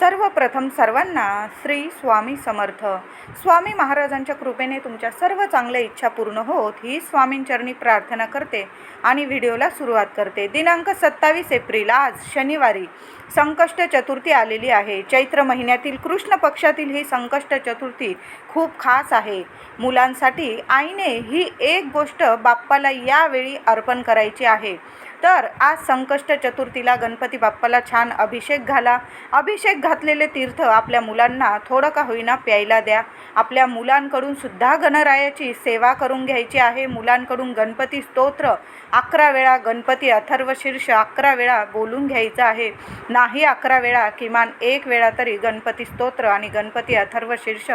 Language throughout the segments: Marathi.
सर्वप्रथम सर्वांना श्री स्वामी समर्थ. स्वामी महाराजांच्या कृपेने तुमच्या सर्व चांगल्या इच्छा पूर्ण होत ही स्वामींचरणी प्रार्थना करते आणि व्हिडिओला सुरुवात करते. दिनांक सत्तावीस एप्रिल आज शनिवारी. संकष्ट चतुर्थी आलेली आहे. चैत्र महिन्यातील कृष्ण पक्षातील ही संकष्ट चतुर्थी खूप खास आहे. मुलांसाठी आईने ही एक गोष्ट बाप्पाला यावेळी अर्पण करायची आहे. तर आज संकष्ट चतुर्थीला गणपती बाप्पाला छान अभिषेक घाला. अभिषेक घातलेले तीर्थ आपल्या मुलांना थोडं का होईना प्यायला द्या. आपल्या मुलांकडून सुद्धा गणरायाची सेवा करून घ्यायची आहे. मुलांकडून गणपती स्तोत्र अकरा वेळा गणपती अथर्वशीर्ष अकरा वेळा बोलून घ्यायचं आहे. नाही अकरा वेळा किमान एक वेळा तरी गणपती स्तोत्र आणि गणपती अथर्वशीर्ष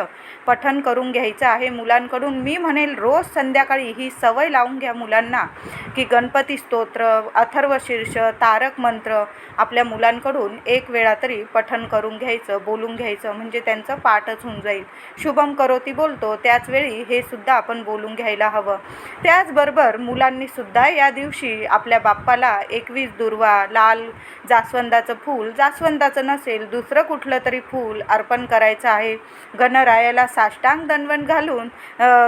पठन करून घ्यायचं आहे. मुलांकडून मी म्हणेल रोज संध्याकाळी ही सवय लावून घ्या मुलांना की गणपती स्तोत्र अथर्व शीर्ष तारक मंत्र आपल्या मुलांकडून एक वेळा तरी पठन करून घ्यायचं बोलून घ्यायचं म्हणजे त्यांचं पाठच होऊन जाईल. शुभम करोती बोलतो त्याचवेळी हे सुद्धा आपण बोलून घ्यायला हवं. त्याचबरोबर मुलांनी सुद्धा या दिवशी आपल्या बाप्पाला एकवीस दुर्वा लाल जास्वंदाचं फूल जास्वंदाचं नसेल दुसरं कुठलं तरी फूल अर्पण करायचं आहे. गणरायाला साष्टांग दणवण घालून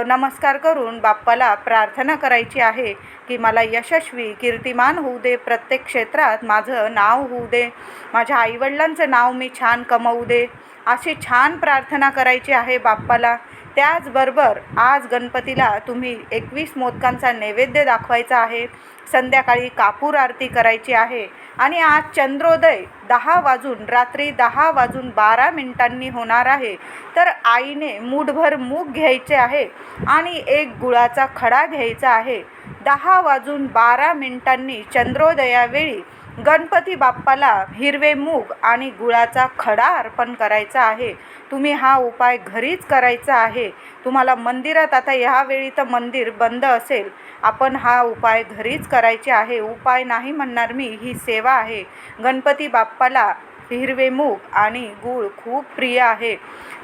नमस्कार करून बाप्पाला प्रार्थना करायची आहे. की मला यशस्वी कीर्तिमान होऊ दे प्रत्येक क्षेत्रात माझं नाव होऊ दे. माझ्या आईवडिलांचं नाव मी छान कमवू दे. अशी छान प्रार्थना करायची आहे बाप्पाला. त्याचबरोबर आज गणपतीला तुम्ही एकवीस मोदकांचा नैवेद्य दाखवायचा आहे. संध्याकाळी कापूर आरती करायची आहे. आणि आज चंद्रोदय दहा वाजून रात्री दहा वाजून बारा मिनिटांनी होणार आहे. तर आईने मूठभर मूग घ्यायचे आहे आणि एक गुळाचा खडा घ्यायचा आहे. दहा वाजून बारा मिनिटांनी चंद्रोदयावेळी गणपती बाप्पाला हिरवे मूग आणि गुळाचा खडा अर्पण करायचा आहे. तुम्ही हा उपाय घरीच करायचा आहे. तुम्हाला मंदिरात आता ह्यावेळी तर मंदिर बंद असेल. आपण हा उपाय घरीच करायचे आहे. उपाय नाही म्हणणार मी ही सेवा आहे. गणपती बाप्पाला हिरवे मूग आणि गूळ खूप प्रिय आहे.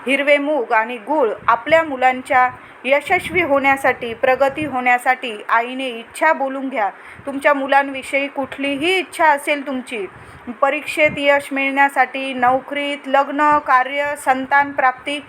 हिरवे मूग आणि गूळ आपल्या मुलांच्या यशस्वी होण्यासाठी प्रगती होण्यासाठी आईने इच्छा बोलून घ्या. तुमच्या मुलांविषयी कुठलीही इच्छा असेल तुमची. परीक्षेत यश मिळण्यासाठी नोकरीत लग्न कार्य संतान प्राप्ती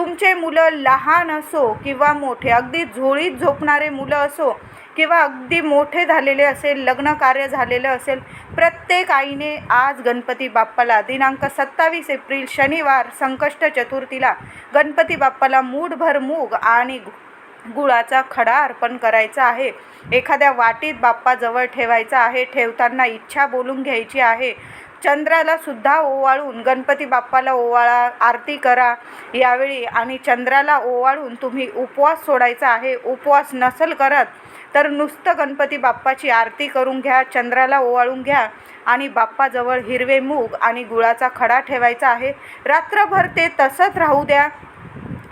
तुमचे मुलं लहान असो किंवा मोठे अगदी झोळीत झोपणारे मुलं असो किंवा अगदी मोठे झालेले असेल लग्न कार्य झालेलं असेल प्रत्येक आईने आज गणपती बाप्पाला दिनांक सत्तावीस एप्रिल शनिवार संकष्ट चतुर्थीला गणपती बाप्पाला मूठभर मूग आणि गु- गुळाचा खडा अर्पण करायचा आहे. एखाद्या वाटीत बाप्पाजवळ ठेवायचा आहे ठेवताना इच्छा बोलून घ्यायची आहे. चंद्राला सुद्धा ओवाळून गणपती बाप्पाला ओवाळा आरती करा यावेळी आणि चंद्राला ओवाळून तुम्ही उपवास सोडायचा आहे उपवास नसल करत तर नुसतं गणपती बाप्पाची आरती करून घ्या चंद्राला ओवाळून घ्या आणि बाप्पाजवळ हिरवे मूग आणि गुळाचा खडा ठेवायचा आहे. रात्रभर ते तसंच राहू द्या.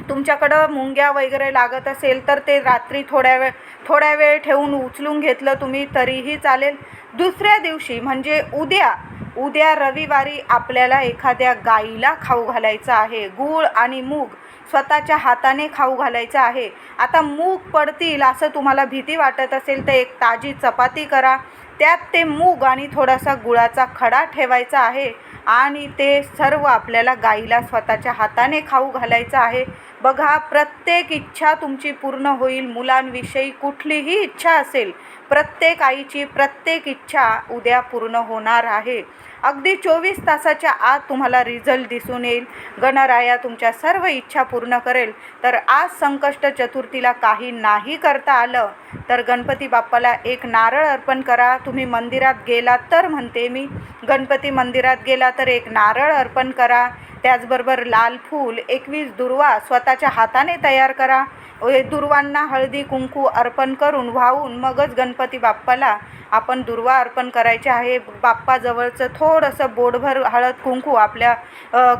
तुमच्याकडं मुंग्या वगैरे लागत असेल तर ते रात्री थोड्या वेळ थोड्या वेळ ठेवून उचलून घेतलं तुम्ही तरीही चालेल. दुसऱ्या दिवशी म्हणजे उद्या उद्या रविवारी आपल्याला एखाद्या गाईला खाऊ घालायचं आहे. गूळ आणि मूग स्वतःच्या हाताने खाऊ घालायचं आहे. आता मूग पडतील असं तुम्हाला भीती वाटत असेल तर एक ताजी चपाती करा. त्यात ते मूग आणि थोडासा गुळाचा खडा ठेवायचा आहे आणि ते सर्व आपल्याला गाईला स्वतःच्या हाताने खाऊ घालायचं आहे. बघा प्रत्येक इच्छा तुमची पूर्ण होईल. मुलांविषयी कुठलीही इच्छा असेल प्रत्येक आईची प्रत्येक इच्छा उद्या पूर्ण होणार आहे. अगदी चोवीस तासाच्या आत तुम्हाला रिझल्ट दिसून येईल. गणराया तुमच्या सर्व इच्छा पूर्ण करेल. तर आज संकष्ट चतुर्थीला काही नाही करता आलं तर गणपती बाप्पाला एक नारळ अर्पण करा. तुम्ही मंदिरात गेलात तर म्हणते मी. गणपती मंदिरात गेला तर एक नारळ अर्पण करा. त्याचबरोबर लाल फूल एकवीस दुर्वा स्वतःच्या हाताने तयार करा. दुर्वांना हळदी कुंकू अर्पण करून वाहून मगच गणपती बाप्पाला आपण दुर्वा अर्पण करायचे आहे. बाप्पाजवळचं थोडंसं बोटभर हळद कुंकू आपल्या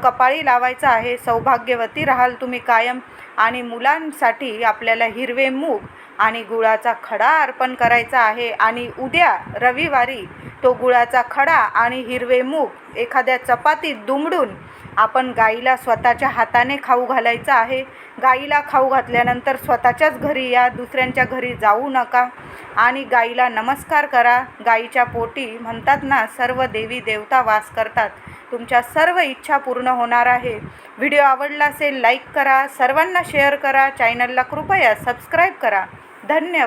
कपाळी लावायचं आहे. सौभाग्यवती राहाल तुम्ही कायम आणि मुलांसाठी आपल्याला हिरवे मूग आणि गुळाचा खडा अर्पण करायचा आहे. आणि उद्या रविवारी तो गुळाचा खडा आणि हिरवे मूग एखाद्या चपातीत दुमडून आपण गाईला स्वतःच्या हाताने खाऊ घालायचं आहे. गाईला खाऊ घातल्यानंतर स्वतःच्याच घरी या दुसऱ्यांच्या घरी जाऊ नका. आणि गाईला नमस्कार करा. गाईच्या पोटी म्हणतात ना सर्व देवी देवता वास करतात. तुमच्या सर्व इच्छा पूर्ण होणार आहे. व्हिडिओ आवडला असेल लाईक करा. सर्वांना शेअर करा. चॅनलला कृपया सबस्क्राईब करा. धन्यवाद.